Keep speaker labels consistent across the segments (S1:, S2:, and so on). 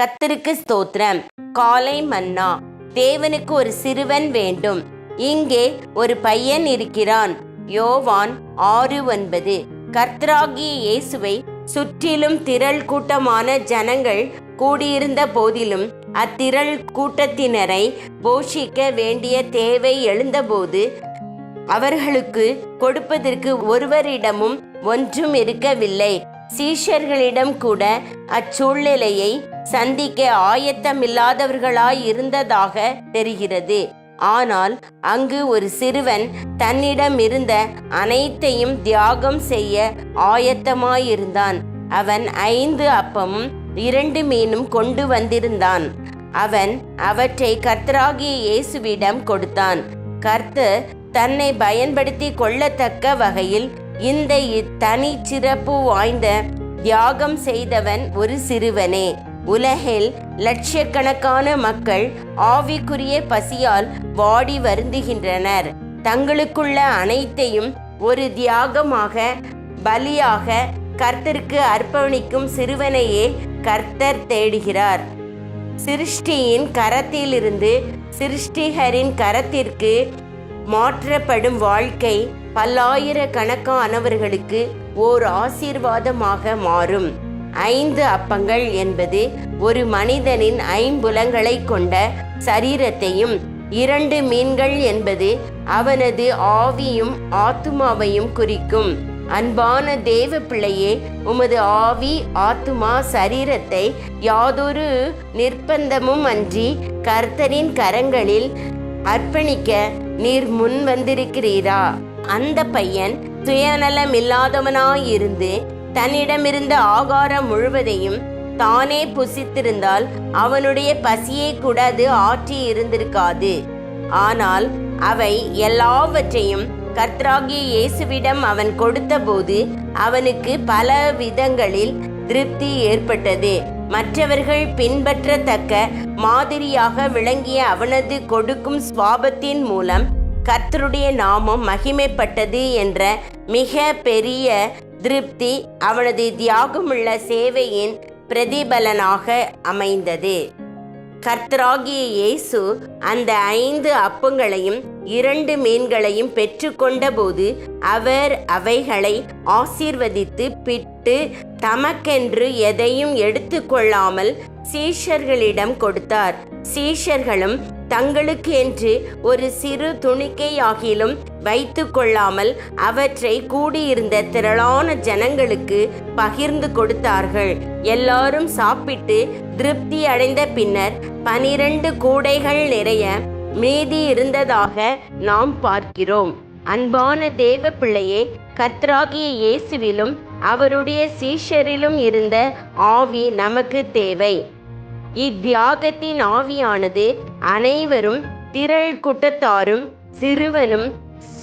S1: கத்தருக்கு ஸ்தோத்திரம். காலை மன்னா. தேவனுக்கு ஒரு சிறுவன் வேண்டும். இங்கே ஒரு பையன் இருக்கிறான். யோவான் ஆறு ஒன்பது. கர்த்தராகிய இயேசுவை சுற்றிலும் திரள் கூட்டமான ஜனங்கள் கூடியிருந்த போதிலும் அத்திரள் கூட்டத்தினரை போஷிக்க வேண்டிய தேவை எழுந்தபோது அவர்களுக்கு கொடுப்பதற்கு ஒருவரிடமும் ஒன்றும் இருக்கவில்லை. சீஷர்களிடம் கூட அச்சூழ்நிலையை சந்திக்க ஆயத்தமில்லாதவர்களாய் இருந்ததாக தெரிகிறது. ஆனால் அங்கு ஒரு சிறுவன் தன்னிடம் இருந்த அனைத்தையும் தியாகம் செய்ய ஆயத்தமாயிருந்தான். அவன் ஐந்து அப்பமும் இரண்டு மீனும் கொண்டு வந்திருந்தான். அவன் அவற்றை கர்த்தராகிய இயேசுவிடம் கொடுத்தான். கர்த்தர் தன்னை பயன்படுத்தி கொள்ளத்தக்க வகையில் இந்த தனி சிறப்பு வாய்ந்த தியாகம் செய்தவன் ஒரு சிறுவனே. உலகில் லட்சக்கணக்கான மக்கள் ஆவிக்குரிய பசியால் வாடி வருந்துகின்றனர். தங்களுக்குள்ள அனைத்தையும் ஒரு தியாகமாக பலியாக கர்த்தருக்கு அர்ப்பணிக்கும் சிறுவனையே கர்த்தர் தேடுகிறார். சிருஷ்டியின் கரத்திலிருந்து சிருஷ்டிகரின் கரத்திற்கு மாற்றப்படும் வாழ்க்கை பல்லாயிரக்கணக்கானவர்களுக்கு ஓர் ஆசீர்வாதமாக மாறும். ஐந்து அப்பங்கள் என்பது ஒரு மனிதனின் ஐம்புலங்களை கொண்ட சரீரத்தையும் இரண்டு மீன்கள் என்பது அவனது ஆவியும் ஆத்துமாவையும் குறிக்கும். அன்பான தேவ பிள்ளையே உமது ஆவி ஆத்துமா சரீரத்தை யாதொரு நிர்பந்தமும் அன்றி கர்த்தரின் கரங்களில் அர்ப்பணிக்க நீர் முன் வந்திருக்கிறீரா? அந்த பையன் சுயநலமில்லாதவனாயிருந்து தன்னிடமிருந்த ஆகாரம் முழுவதையும் தானே புசித்திருந்தால் அவனுடைய பசியை கூட அது ஆற்றி இருந்திருக்காது. ஆனால் அவை எல்லாவற்றையும் கர்த்தராகிய இயேசுவிடம் அவன் கொடுத்தபோது அவனுக்கு பல விதங்களில் திருப்தி ஏற்பட்டது. மற்றவர்கள் பின்பற்றத்தக்க மாதிரியாக விளங்கிய அவனது கொடுக்கும் சுவாபத்தின் மூலம் கர்த்தருடைய நாமம் மகிமைப்பட்டது என்ற மிக பெரிய திருப்தி அவனது தியாகமுள்ள சேவையின் பிரதிபலனாக அமைந்தது. கர்த்தராகிய இயேசு அந்த ஐந்து அப்பங்களையும் இரண்டு மீன்களையும் பெற்றுக்கொண்டபோது அவர் அவைகளை ஆசீர்வதித்து பிட்டு தமக்கென்று எதையும் எடுத்துக்கொள்ளாமல் சீஷர்களிடம் கொடுத்தார். சீஷர்களும் தங்களுக்கு என்று ஒரு சிறு துணிக்கையாகிலும் வைத்து கொள்ளாமல் அவற்றை கூடியிருந்த திரளான ஜனங்களுக்கு பகிர்ந்து கொடுத்தார்கள். எல்லாரும் சாப்பிட்டு திருப்தி அடைந்த பின்னர் பனிரெண்டு கூடைகள் நிறைய மீதி இருந்ததாக நாம் பார்க்கிறோம். அன்பான தேவ பிள்ளையே கத்ராகிய இயேசுவிலும் அவருடைய சீஷரிலும் இருந்த ஆவி நமக்கு தேவை. இத்தியாகத்தின் ஆவியானது அனைவரும் திரள் கூட்டத்தாரும் சிறுவனும்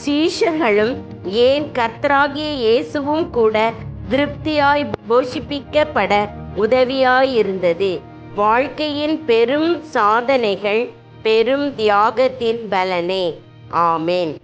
S1: சீஷர்களும் ஏன் கர்த்தராகிய இயேசுவும் கூட திருப்தியாய் போஷிப்பிக்கப்பட உதவியாயிருந்தது? வாழ்க்கையின் பெரும் சாதனைகள் பெரும் தியாகத்தின் பலனே. ஆமேன்.